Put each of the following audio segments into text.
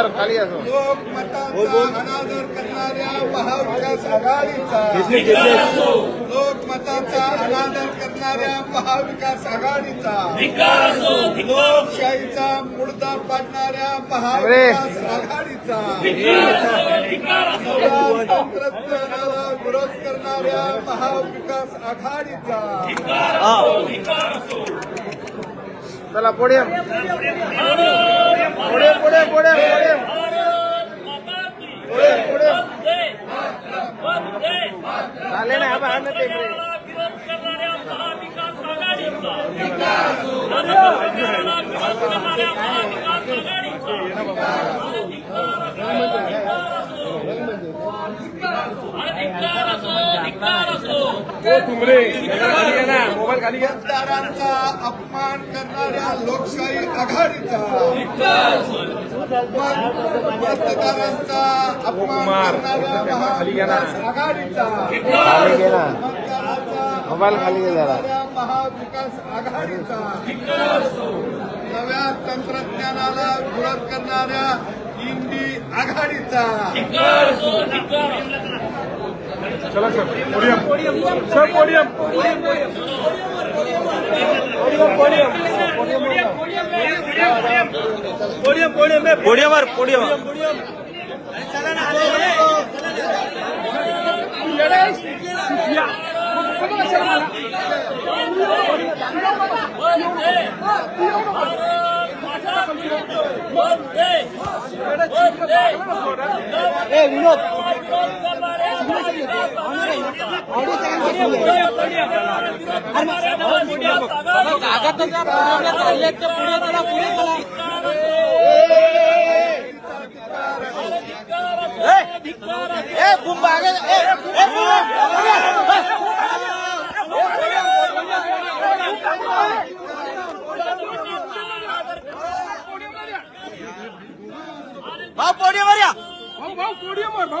यार खाली. लोकमताचा अनादर करणाऱ्या महाविकास आघाडीचा लोकमताचा अनादर करणाऱ्या महाविकास आघाडीचा लोकशाहीचा मुडदा पाडणाऱ्या महाविकास आघाडीचा तंत्रज्ञानाला विरोध करणाऱ्या महाविकास आघाडीचा चला पोडियम. पुढे पुढे पुढे पुढे पुढे पुढे झाले नाही आपण आणलं ते इकडे. विरोध करणाऱ्या महाविकास आघाडीचा विरोध करणाऱ्या महाविकास आघाडीचा अधिकार असो अधिकार असो मतदारांचा अपमान करणाऱ्या लोकशाही आघाडीचा. मतदारांचा अपमान करणाऱ्या आघाडीचा. मोबाईल खाली करणाऱ्या महाविकास आघाडीचा. नव्या तंत्रज्ञानाला विरोध करणाऱ्या इंडी आघाडीचा. ચલો sir podium sir podium podium podium podium podium podium podium ए बुम्बा आगे ए ए बुम्बा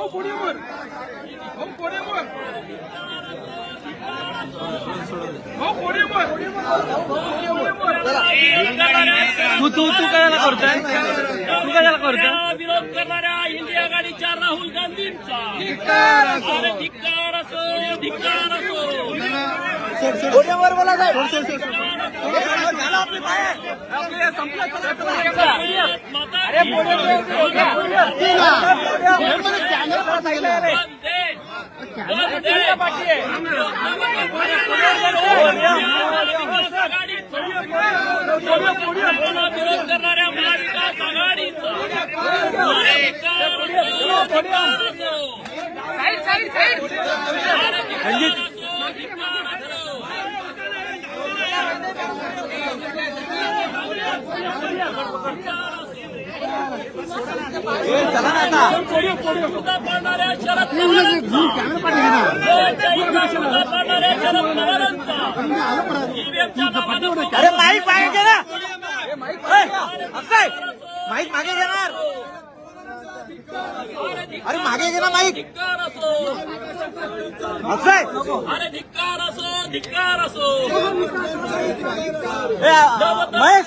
भाऊ पोडियमवर भाऊ पोडियमवर भाऊ पोडियमवर तू तू तू काय करतोय? तू काय करतोय? विरोध करणाऱ्या इंडी आघाडीच्या राहुल गांधींचा. अरे धिक्कार असो धिक्कार असो. पोडियमवर बोला साहेब. विरोध करणाऱ्या महाविकास आघाडीचा महाविकास साईड साईड साईड पाडणाऱ्या शरद पवारांचा शरद पवारांचा अरे माईक मागे घेणार माईक मागे घेणार अरे मागे घे ना माईक. धिक्कार असो अक्षय. अरे धिक्कार असो धिक्कार असो महेश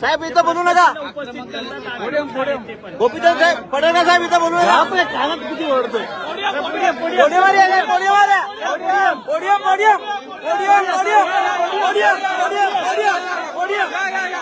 साहेब इथं बनवू नका. गोपीचंद साहेब पडे साहेब इथं बनवू नका. किती ओढतोय पोडियमवर या पोडियमवर या. Podium podium podium podium podium podium podium podium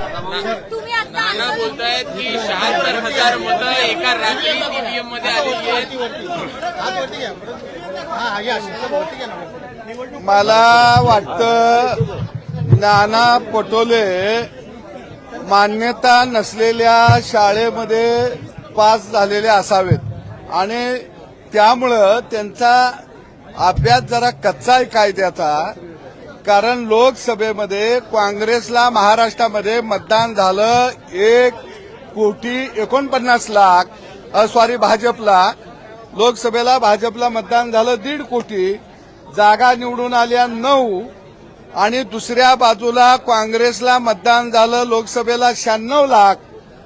तुम्ही आता नाना बोलतायत की शहात्तर हजार मतं एका रात्री ईव्हीएममध्ये आलेली आहेत. मला वाटतं नाना पटोले मान्यता नसलेल्या शाळेमध्ये पास झालेले असावेत. आणि त्यामुळं त्यांचा अभ्यास जरा कच्चा आहे कायद्याचा. कारण लोकसभेमध्ये काँग्रेसला महाराष्ट्रामध्ये मतदान झालं एक कोटी एकोणपन्नास लाख सॉरी भाजपला. लोकसभेला भाजपला मतदान झालं दीड कोटी. जागा निवडून आल्या नऊ. आणि दुसऱ्या बाजूला काँग्रेसला मतदान झालं लोकसभेला शहाण्णव लाख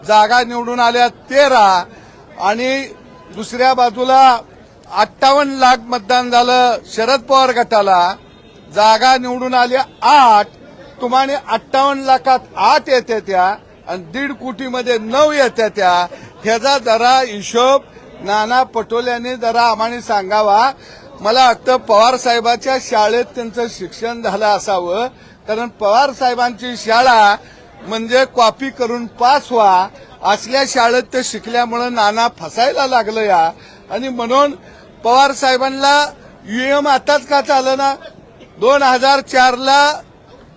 जागा निवडून आल्या तेरा. आणि दुसऱ्या बाजूला अठ्ठावन्न लाख मतदान झालं शरद पवार गटाला. जागा निवडून आल्या आठ. तुम्हाला अठ्ठावन्न लाखात आठ येत्या त्या आणि दीड कोटीमध्ये नऊ येत्या त्या. ह्याचा जरा हिशोब नाना पटोलेंनी जरा आम्हाला सांगावा. मला वाटतं पवार साहेबाच्या शाळेत त्यांचं शिक्षण झालं असावं. कारण पवार साहेबांची शाळा म्हणजे कॉपी करून पास व्हा. असल्या शाळेत ते शिकल्यामुळे नाना फसायला लागलं या आणि म्हणून पवार साहेबांना युएम आताच का चालं ना? दोन हजार चारला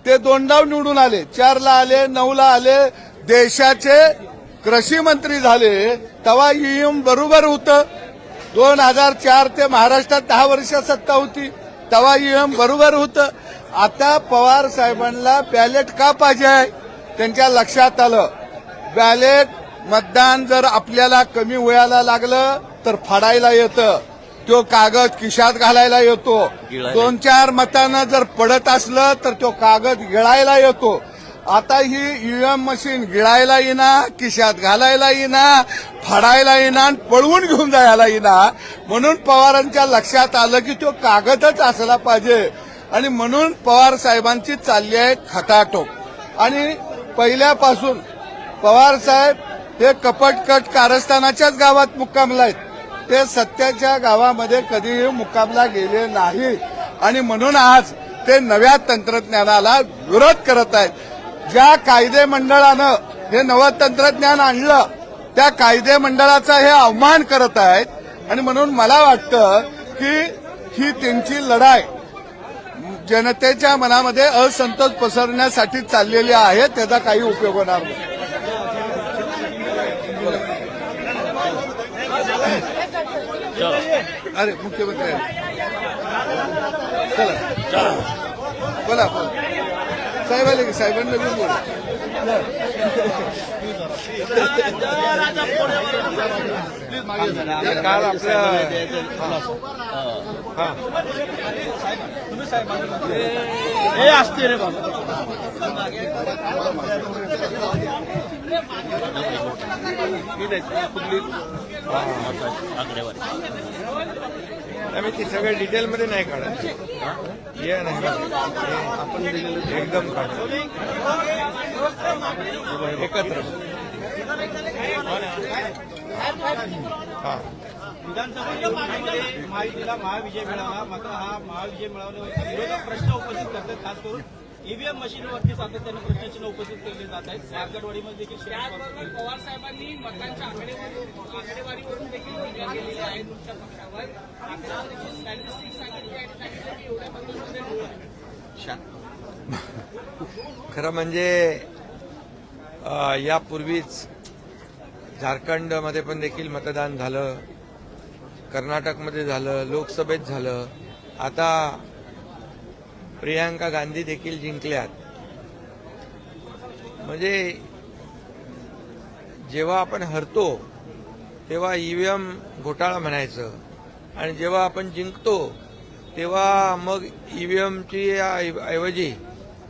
ते दोनदाव निवडून आले. चारला आले नऊला आले. देशाचे कृषी मंत्री झाले. तेव्हा युएम बरोबर होतं. दोन हजार चार ते महाराष्ट्रात दहा वर्ष सत्ता होती. तेव्हा ईएम बरोबर होतं. आता पवार साहेबांना बॅलेट का पाहिजे त्यांच्या लक्षात आलं. बॅलेट मतदान जर आपल्याला कमी वयाला लागलं तर फाडायला येतं. तो कागद खिशात घालायला येतो. दोन चार मतानं जर पडत असलं तर तो कागद गिळायला येतो. आता ही ईव्हीएम मशीन गिळायला येईना खिशात घालायला येईना फाडायला येईना आणि पळवून घेऊन जायला येईना. म्हणून पवारांच्या लक्षात आलं की तो कागदच असला पाहिजे. आणि म्हणून पवार साहेबांची चालली आहे खटाटोप आणि पहिल्यापासून पवार साहेब हे कपटकट कारस्थानाच्याच गावात मुक्कामला आहेत. ते सत्याच्या गावामध्ये कधीही मुक्कामला गेले नाही. आणि म्हणून आज ते नव्या तंत्रज्ञानाला विरोध करत आहेत. ज्या कायदे मंडळानं हे नवं तंत्रज्ञान आणलं त्या कायदे मंडळाचा हे आव्हान करत आहेत. आणि म्हणून मला वाटतं की ही त्यांची लढाई जनतेच्या मनामध्ये असंतोष पसरण्यासाठी चाललेली आहे त्याचा काही उपयोग होणार नाही. अरे मुख्यमंत्री. बोला बोला. साहेब आले की साहेबांना घेऊन बोला. काल आपल्या हे. असते रे बाबा. आम्ही ती सगळं डिटेलमध्ये नाही काढत. हे नाही आपण एकदम काढतो. एकत्र. हा. विधानसभेच्या महाविजय मिळाला मात्र हा महाविजय मिळवण्यावरती विरोधक प्रश्न उपस्थित करतात खास करून ईव्हीएम मशीनवरती सातत्यानं प्रश्नचिन्ह उपस्थित केले जात आहेत मार्केटवाडीमध्ये देखील शरद पवार- साहेबांनी मतांच्या आकडेवारी आकडेवारीवरून देखील टीका केलेली आहे तुमच्या पक्षावर. स्टॅटिस्टिक्स सांगितली आणि सांगितलं की एवढ्या मतदानामध्ये निवडून खरं म्हणजे यापूर्वीच झारखंडमध्ये पण देखील मतदान झालं कर्नाटकमध्ये झालं लोकसभेत झालं. आता प्रियांका गांधी देखील जिंकल्यात. म्हणजे जेव्हा आपण हरतो तेव्हा ईव्हीएम घोटाळा म्हणायचं. आणि जेव्हा आपण जिंकतो तेव्हा मग ईव्हीएमची ऐवजी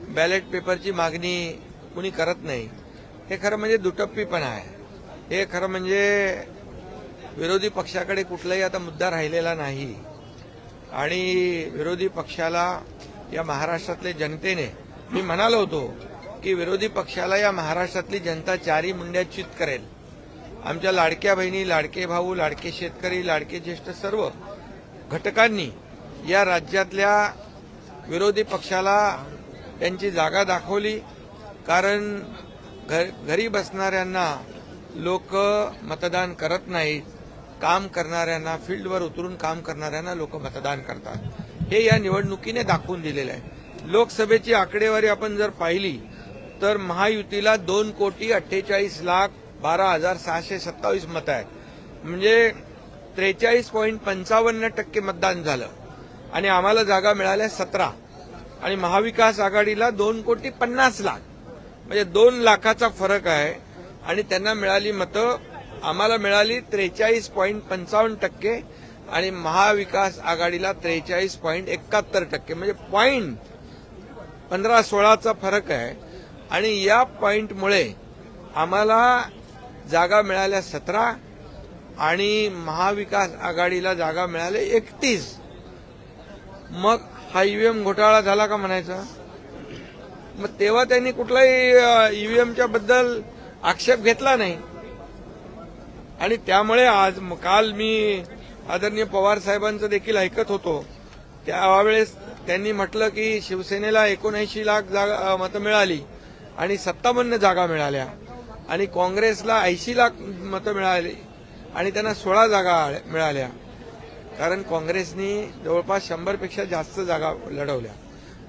बॅलेट पेपरची मागणी कुणी करत नाही. हे खरं म्हणजे दुटप्पीपणा आहे. हे खरं म्हणजे विरोधी पक्षाकडे कुठलाही आता मुद्दा राहिलेला नाही. आणि विरोधी पक्षाला या महाराष्ट्रातल्या जनतेने मी म्हणालो होतो की विरोधी पक्षाला या महाराष्ट्रातली जनता चारी मुंड्यात चित करेल. आमच्या लाडक्या बहिणी लाडके भाऊ लाडके शेतकरी लाडके ज्येष्ठ सर्व घटकांनी या राज्यातल्या विरोधी पक्षाला त्यांची जागा दाखवली. कारण घर- घरी बसणाऱ्यांना लोक मतदान करत नाहीत. काम करणाऱ्यांना फील्डवर उतरून काम करणाऱ्यांना लोक मतदान करतात. हे या निवडणुकीने दाखवून दिलेलं आहे. लोकसभेची आकडेवारी आपण जर पाहिली तर महायुतीला दोन कोटी अठ्ठेचाळीस लाख बारा हजार सहाशे सत्तावीस मतं आहेत. म्हणजे त्रेचाळीस पॉईंट पंचावन्न टक्के मतदान झालं. आणि आम्हाला जागा मिळाल्या सतरा. आणि महाविकास आघाडीला दोन कोटी पन्नास लाख. म्हणजे दोन लाखाचा फरक आहे. आणि त्यांना मिळाली मतं आम्हाला मिळाली त्रेचाळीस पॉईंट पंचावन्न टक्के. आणि महाविकास आघाडीला त्रेचाळीस पॉईंट एकाहत्तर टक्के. म्हणजे पॉईंट पंधरा सोळाचा फरक आहे. आणि या पॉईंटमुळे आम्हाला जागा मिळाल्या सतरा आणि महाविकास आघाडीला जागा मिळाल्या एकतीस. मग हा ईव्हीएम घोटाळा झाला का म्हणायचा? मग तेव्हा त्यांनी कुठलाही ईव्हीएमच्या बद्दल आक्षेप घेतला नाही. आणि त्यामुळे आज काल मी आदरणीय पवार साहेबांचं देखील ऐकत होतो. त्यावेळेस त्यांनी म्हटलं की शिवसेनेला एकोणऐंशी लाख जागा मतं मिळाली आणि सत्तावन्न जागा मिळाल्या. आणि काँग्रेसला ऐंशी लाख मतं मिळाली आणि त्यांना सोळा जागा मिळाल्या. कारण काँग्रेसनी जवळपास शंभरपेक्षा जास्त जागा लढवल्या.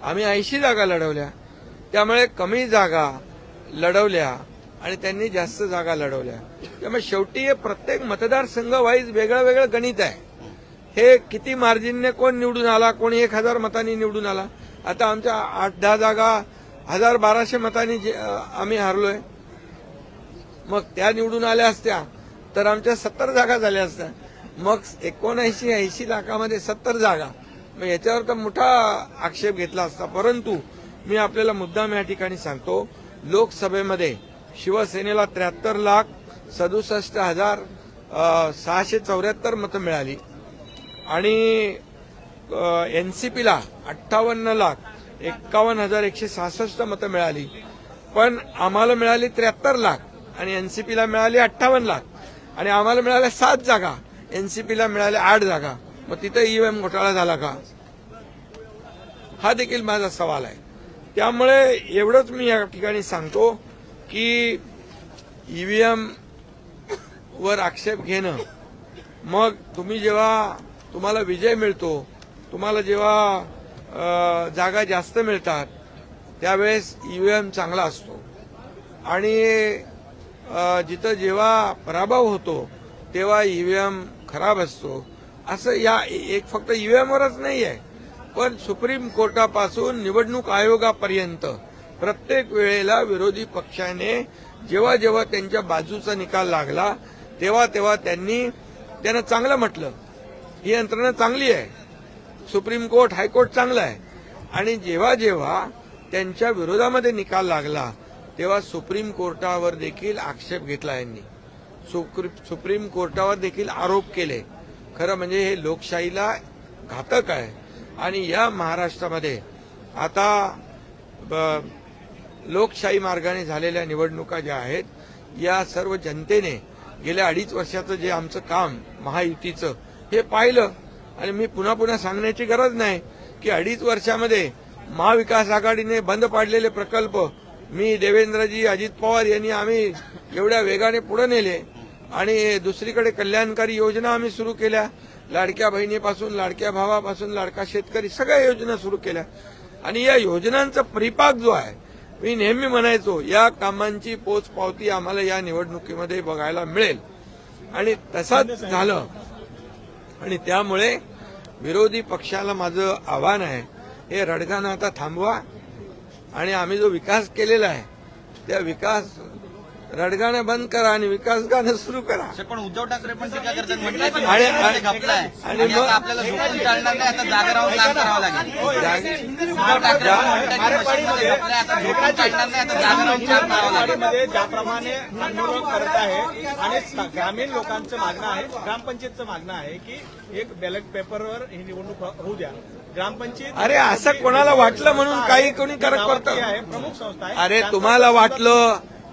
आम्ही ऐंशी जागा लढवल्या. त्यामुळे कमी जागा लढवल्या. आणि त्यांनी जास्त जागा लढवल्या. त्यामुळे शेवटी हे प्रत्येक मतदारसंघ वाईज वेगळं वेगळं गणित आहे. हे किती मार्जिनने कोण निवडून आला कोणी एक हजार मतांनी निवडून आला. आता आमच्या आठ दहा जागा हजार बाराशे मतांनी जे- आम्ही हारलोय. मग त्या निवडून आल्या असत्या तर आमच्या सत्तर जागा झाल्या असत्या. मग एकोणऐंशी ऐंशी लाखामध्ये सत्तर जागा. मग याच्यावर तर मोठा आक्षेप घेतला असता. परंतु मी आपल्याला मुद्दाम या ठिकाणी सांगतो लोकसभेमध्ये शिवसेनेला त्र्याहत्तर लाख सदुसष्ट हजार सहाशे चौऱ्याहत्तर मतं मिळाली. आणि एन सी पीला अठ्ठावन्न लाख एक्कावन्न हजार एकशे सहासष्ट मतं मिळाली. पण आम्हाला मिळाली त्र्याहत्तर लाख आणि एन सी पीला मिळाली अठ्ठावन्न लाख. आणि आम्हाला मिळाल्या सात जागा एन सी पीला मिळाल्या आठ जागा. मग तिथं ईव्हीएम घोटाळा झाला का? हा देखील माझा सवाल आहे. त्यामुळे एवढंच मी या ठिकाणी सांगतो. की ईव्हीएम वर आक्षेप घेणं. मग तुम्ही जेव्हा तुम्हाला विजय मिळतो तुम्हाला जेव्हा जागा जास्त मिळतात त्यावेळेस ईव्हीएम चांगला असतो. आणि जिथं जेव्हा पराभव होतो तेव्हा ईव्हीएम खराब असतो. असं या एक फक्त ईव्हीएमवरच नाही आहे पण सुप्रीम कोर्टापासून निवडणूक आयोगापर्यंत प्रत्येक वेळेला विरोधी पक्षाने जेव्हा जेव्हा त्यांच्या बाजूचा निकाल लागला तेव्हा तेव्हा त्यांनी त्यांना चांगलं म्हटलं. ही यंत्रणा चांगली आहे. सुप्रीम कोर्ट हायकोर्ट चांगला आहे. आणि जेव्हा जेव्हा त्यांच्या विरोधामध्ये निकाल लागला तेव्हा सुप्रीम कोर्टावर देखील आक्षेप घेतला यांनी. सुप्रीम कोर्टावर देखील आरोप केले. खरं म्हणजे हे लोकशाहीला घातक आहे. आणि या महाराष्ट्रामध्ये आता ब- लोकशाही मार्गाने झालेल्या निवडणुका ज्या आहेत या सर्व जनतेने गेल्या अडीच वर्षाचं जे आमचं काम महायुतीचं हे पाहिलं. आणि मी पुन्हा पुन्हा सांगण्याची गरज नाही की अडीच वर्षामध्ये महाविकास आघाडीने बंद पाडलेले प्रकल्प मी देवेंद्रजी अजित पवार यांनी आम्ही एवढ्या वेगाने पुढे नेले. आणि दुसरीकडे कल्याणकारी योजना आम्ही सुरू केल्या. लाडक्या बहिणीपासून लाडक्या भावापासून लाडका शेतकरी सगळ्या योजना सुरू केल्या. आणि या योजनांचा परिपाक जो आहे मी नेहमी म्हणायचो या कामांची पोचपावती आम्हाला या निवडणुकीमध्ये बघायला मिळेल. आणि तसाच झालं. आणि त्यामुळे विरोधी पक्षाला माझं आव्हान आहे हे रडगाणं आता थांबवा. आणि आम्ही जो विकास केलेला आहे त्या विकास रडगाणं बंद करा आणि विकास गाणं सुरू करा. पण उद्धव ठाकरे पण टीका करतात म्हटलं की आणि- लोकशाही घपलाय आणि आणि मग- आता आपल्याला झोपून चालणार नाही आता जागा राहून काम करावं लागेल. जाग- उद्धव ठाकरे पण म्हणतात की मशीनमध्ये घपलाय आता झोपून चालणार नाही आता जागा राहून काम करावं लागेल. मध्ये ज्याप्रमाणे निवडणूक करत आहे आणि स- ग्रामीण लोकांचं मागणं आहे ग्रामपंचायतचं मागणं आहे की एक बॅलेट पेपरवर ही निवडणूक हो- होऊ द्या. ग्रामपंचायत अरे असं कोणाला वाटलं म्हणून काही कोणी करत गावातली आहे करतं प्रमुख संस्था आहे. अरे तुम्हाला वाटलं?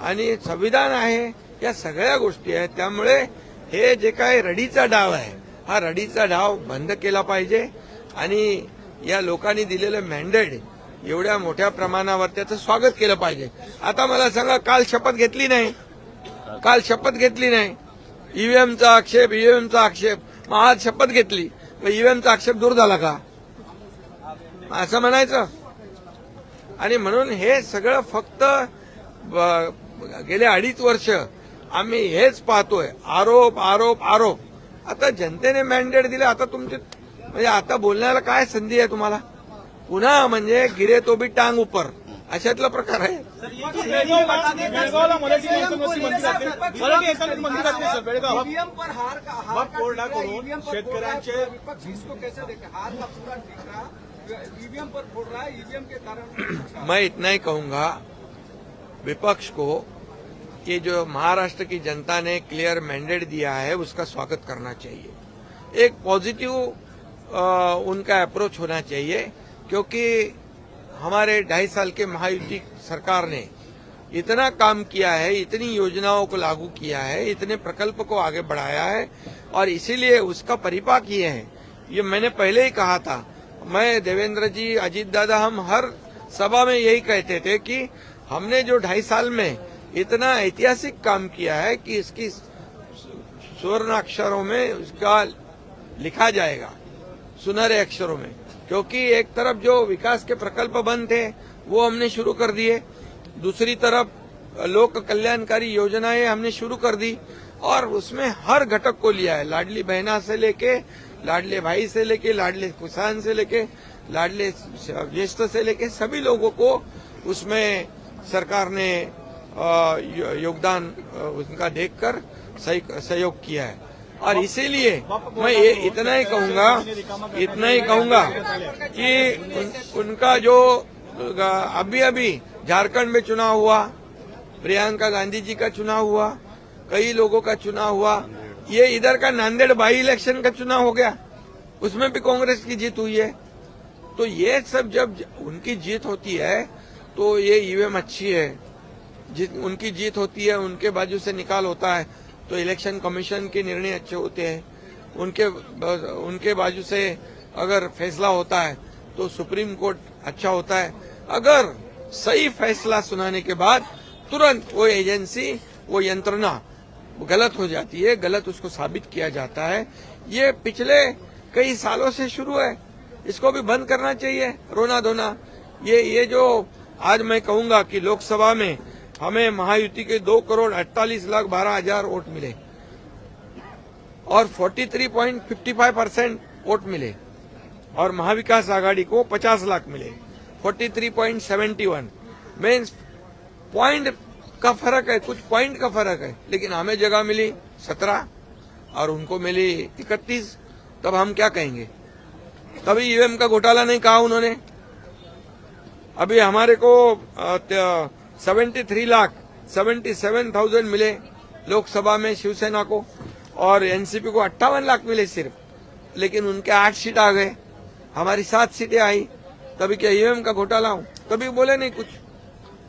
आणि संविधान आहे या सगळ्या गोष्टी आहेत. त्यामुळे हे जे काय रडीचा डाव आहे हा रडीचा डाव बंद केला पाहिजे. आणि या लोकांनी दिलेलं मॅन्डेट एवढ्या मोठ्या प्रमाणावर त्याचं स्वागत केलं पाहिजे. आता मला सांगा काल शपथ घेतली नाही? काल शपथ घेतली नाही? ईव्हीएमचा आक्षेप ईव्हीएमचा आक्षेप. मग आज शपथ घेतली. मग ईव्हीएमचा आक्षेप दूर झाला का? असं म्हणायचं? आणि म्हणून हे सगळं फक्त ब- गेले अडीच वर्ष आम्ही हेच पाहतोय. आरोप आरोप आरोप. आता जनतेने मॅन्डेट दिले आता तुमचे म्हणजे आता बोलण्याला काय संधी आहे तुम्हाला? पुन्हा म्हणजे गिरे तो बी टांग उपर. अशातला प्रकार आहे. मैं इतना ही कहूंगा विपक्ष को कि जो महाराष्ट्र की जनता ने क्लियर मैंडेट दिया है, उसका स्वागत करना चाहिए। एक पॉजिटिव उनका अप्रोच होना चाहिए, क्योंकि हमारे ढाई साल के महायुति सरकार ने इतना काम किया है, इतनी योजनाओं को लागू किया है, इतने प्रकल्प को आगे बढ़ाया है, और इसीलिए उसका परिपाक ये है। ये मैंने पहले ही कहा था। मैं देवेंद्र जी, अजीत दादा, हम हर सभा में यही कहते थे कि हमने जो ढाई साल में इतना ऐतिहासिक काम किया है कि इसकी स्वर्ण अक्षरों में उसका लिखा जाएगा, सुनहरे अक्षरों में। क्योंकि एक तरफ़ जो विकास के प्रकल्प बंद थे, वो हमने शुरू कर दिए। दूसरी तरफ़ लोक कल्याणकारी योजनाएँ हमने शुरू कर दी और उसमें हर घटक को लिया है। लाडली बहना से लेके, लाडले भाई से लेके, लाडले किसान से लेके, लाडले ज्येष्ठ से लेके सभी लोगों को उसमें सरकार ने योगदान उनका देखकर सही- सहयोग किया है। और इसीलिए मैं ये इतना ही कहूँगा इतना ही कहूँगा कि उन, उनका जो अभी अभी झारखंड में चुनाव हुआ प्रियंका गांधी जी का चुनाव हुआ कई लोगों का चुनाव हुआ ये इधर का नांदेड़ बाई इलेक्शन का चुनाव हो गया उसमें भी कांग्रेस की जीत हुई है। तो ये सब जब उनकी जीत होती है तो ये ईवीएम अच्छी है। जित, उनकी जीत होती है, उनके बाजू से निकाल होता है। तो इलेक्शन कमीशन के निर्णय अच्छे होते हैं। उनके उनके बाजू से अगर फैसला होता है तो सुप्रीम कोर्ट अच्छा होता है। अगर सही फैसला सुनाने के बाद तुरंत वो एजेंसी, वो यंत्रणा गलत हो जाती है, गलत उसको साबित किया जाता है। ये पिछले कई सालों से शुरू है। इसको भी बंद करना चाहिए, रोना धोना। ये ये जो आज मैं कहूँगा कि लोकसभा में हमें महायुति के दो करोड़ अड़तालीस लाख बारह हज़ार वोट मिले और 43.55 परसेंट वोट मिले और महाविकास आघाड़ी को 50 लाख मिले 43.71 मीन्स पॉइंट का फ़र्क है, कुछ पॉइंट का फ़र्क है, लेकिन हमें जगह मिली 17 और उनको मिली इकतीस। तब हम क्या कहेंगे? कभी ईवीएम का घोटाला नहीं कहा उन्होंने। अभी हमारे को seventy three lakh seventy seven thousand मिले लोकसभा में शिवसेना को और एनसीपी को अट्ठावन लाख मिले सिर्फ़। लेकिन उनके आठ सीट आ गए। हमारी सात सीटें आई। तभी क्या ईवीएम का घोटाला हो? कभी बोले नहीं कुछ।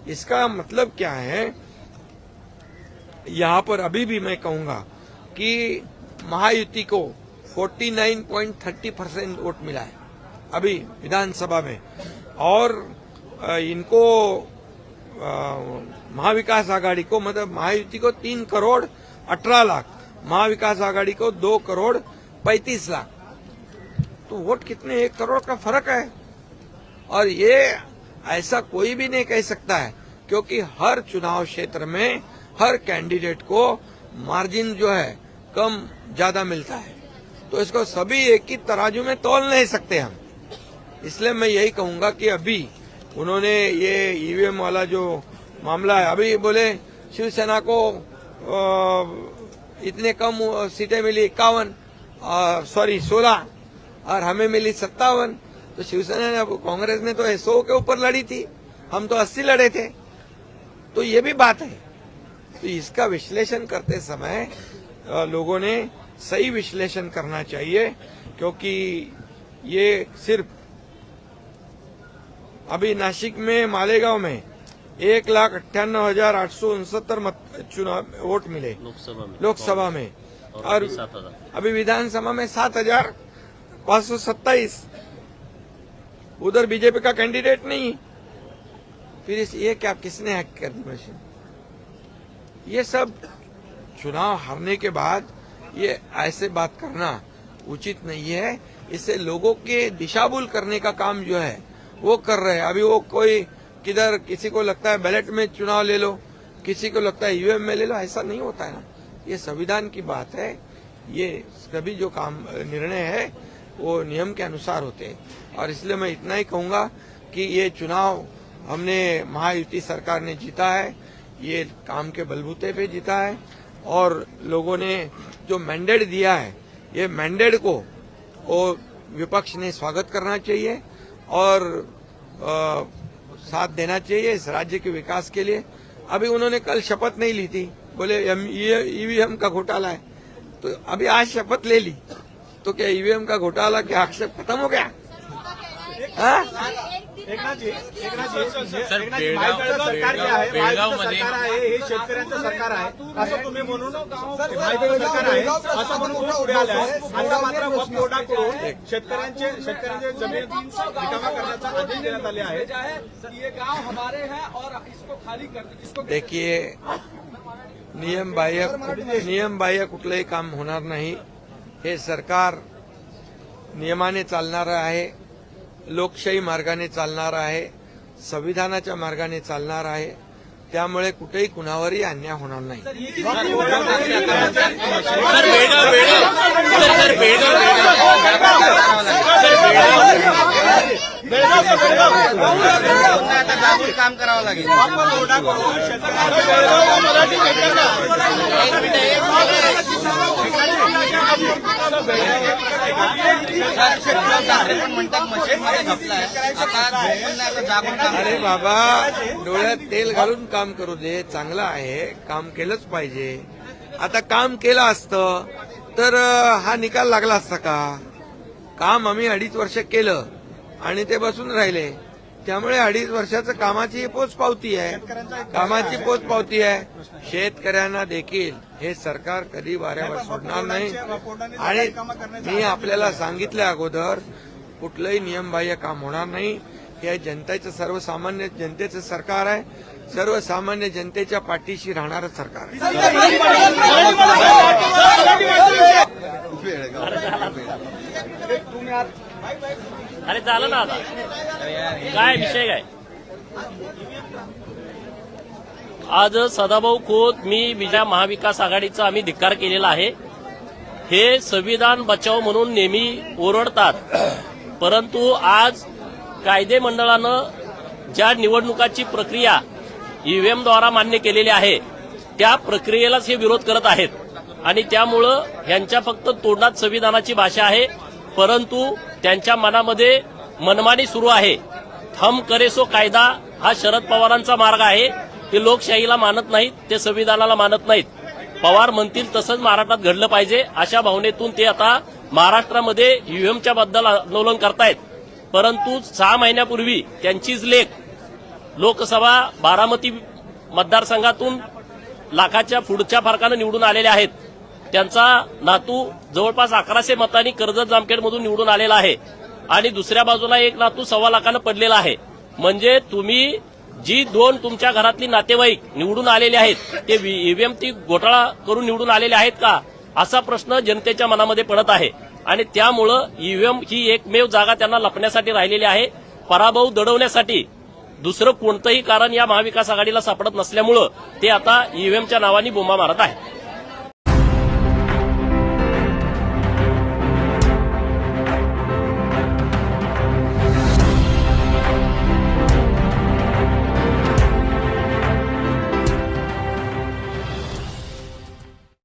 इसका मतलब क्या है? यहाँ पर अभी भी मैं कहूँगा कि महायुति को 49.30 परसेंट वोट मिला है। अभी विधानसभा में। और इनको महाविकास आघाड़ी को मतलब महायुति को तीन करोड़ अठारह लाख, महाविकास आघाड़ी को दो करोड़ पैंतीस लाख। तो वोट कितने, एक करोड़ का फ़र्क है। और ये ऐसा कोई भी नहीं कह सकता है, क्योंकि हर चुनाव क्षेत्र में हर कैंडिडेट को मार्जिन जो है, कम ज़्यादा मिलता है। तो इसको सभी एक ही तराजू में तोल नहीं सकते हम। इसलिए मैं यही कहूँगा कि अभी उन्होंने ये ईवीएम वाला जो मामला है, अभी बोले शिवसेना को इतने कम सीटें मिली इक्यावन सॉरी सोलह, और हमें मिली सत्तावन। तो शिवसेना ने कांग्रेस ने तो सौ के ऊपर लड़ी थी, हम तो अस्सी लड़े थे। तो ये भी बात है। तो इसका विश्लेषण करते समय लोगों ने सही विश्लेषण करना चाहिए, क्योंकि ये सिर्फ़ अभी नासिक में मालेगांव में एक लाख अट्ठानवे हज़ार आठ सौ उनसत्तर मत चुनाव वोट मिले। लोकसभा में। लोकसभा में। और अभी विधानसभा में सात हज़ार पाँच सौ सत्ताईस। उधर बीजेपी का कैंडिडेट नहीं। फिर इस ये क्या किसने हैक कर दी मशीन ये सब चुनाव हारने के बाद ये ऐसे बात करना उचित नहीं है। इससे लोगों के दिशाभूल करने का काम जो है वो कर रहे हैं। अभी वो कोई किधर किसी को लगता है बैलेट में चुनाव ले लो, किसी को लगता है यूएम में ले लो, ऐसा नहीं होता है ना। ये संविधान की बात है। ये सभी जो काम, निर्णय है, वो नियम के अनुसार होते हैं। और इसलिए मैं इतना ही कहूँगा कि ये चुनाव हमने, महायुति सरकार ने जीता है। ये काम के बलबूते पे जीता है। और लोगों ने जो मैंडेट दिया है, ये मैंडेट को वो विपक्ष ने स्वागत करना चाहिए। और अ, साथ देना चाहिए इस राज्य के विकास के लिए। अभी उन्होंने कल शपथ नहीं ली थी। बोले ईवीएम का घोटाला है। तो अभी आज शपथ ले ली। तो क्या ईवीएम का घोटाला क्या आक्षेप खत्म हो गया? बेळगाव- सरकार जे आहे बेळगाव- महायुतीचं बेळगावमध्ये- सरकार आहे हे शेतकऱ्यांचं सरकार आहे. असं तुम्ही म्हणून सरकार आहे असं म्हणून तुम्ही पुढे आले आहे. आता मात्र वक्फ बोर्डाकडून शेतकऱ्यांचे शेतकऱ्यांचे जमीन रिकामा करण्याचा आदेश देण्यात आले आहे. ये गांव हमारे हैं और इसको खाली कर दो इसको देखिए नियम बाह्य नियम बाह्य कुठलंही काम होणार नाही. हे सरकार नियमाने चालणार आहे. लोकशाही मार्गाने चालणार आहे संविधानाच्या मार्गाने चालणार आहे त्यामुळे कुठेही कुणावरही अन्याय होणार नाही काम करावं लागेल अरे बाबा डोळ्यात तेल घालून काम करू दे चांगलं आहे काम केलंच पाहिजे. आता काम केलं असतं तर हा निकाल लागला असता का? काम आम्ही अडीच वर्ष केलं आणि ते बसून राहिले. त्यामुळे अडीच वर्षाचं कामाची पोच पावती आहे. कामाची पोच पावती आहे. शेतकऱ्यांना देखील हे सरकार कधी वाऱ्यावर सोडणार नाही. आणि मी आपल्याला सांगितलं अगोदर कुठलंही नियमबाह्य काम होणार नाही. हे जनतेचं सर्वसामान्य जनतेचं सरकार आहे. सर्वसामान्य जनतेच्या पाठीशी राहणारं सरकार आहे. अरे झालं ना आता. काय विषय काय? आज सदाभाऊ खोत मी विजय महाविकास आघाडीचा आम्ही धिक्कार केलेला आहे. हे संविधान बचाव म्हणून नेहमी ओरडतात. परंतु आज कायदे मंडळानं ज्या निवडणुकाची प्रक्रिया ईव्हीएमद्वारा मान्य केलेली आहे त्या प्रक्रियेलाच हे विरोध करत आहेत. आणि त्यामुळं यांच्या फक्त तोंडात संविधानाची भाषा आहे. परंतु त्यांच्या मनामध्ये मनमानी सुरू आहे. थम करेसो कायदा हा शरद पवारांचा मार्ग आहे. ते लोकशाहीला मानत नाहीत ते संविधानाला मानत नाहीत. पवार म्हणतील तसंच महाराष्ट्रात घडलं पाहिजे अशा भावनेतून ते आता महाराष्ट्रामध्ये युएमच्या बद्दल आंदोलन करतायत. परंतु सहा महिन्यापूर्वी त्यांचीच लेख लोकसभा बारामती मतदारसंघातून लाखाच्या पुढच्या फरकानं निवडून आलेले आहेत. त्यांचा नातू जवळपास अकराशे मतांनी कर्जत जामखेडमधून निवडून आलेला आहे. आणि दुसऱ्या बाजूला एक नातू सव्वा लाखानं पडलेला आहे. म्हणजे तुम्ही जी दोन तुमच्या घरातली नातेवाईक निवडून आलेले आहेत ते ईव्हीएम ती घोटाळा करून निवडून आलेले आहेत का? असा प्रश्न जनतेच्या मनामध्ये पडत आहे. आणि त्यामुळं ईव्हीएम ही एकमेव जागा त्यांना लपण्यासाठी राहिलेली आहे. पराभव दडवण्यासाठी. दुसरं कोणतंही कारण या महाविकास आघाडीला सापडत नसल्यामुळं ते आता ईव्हीएमच्या नावाने बोंबा मारत आहे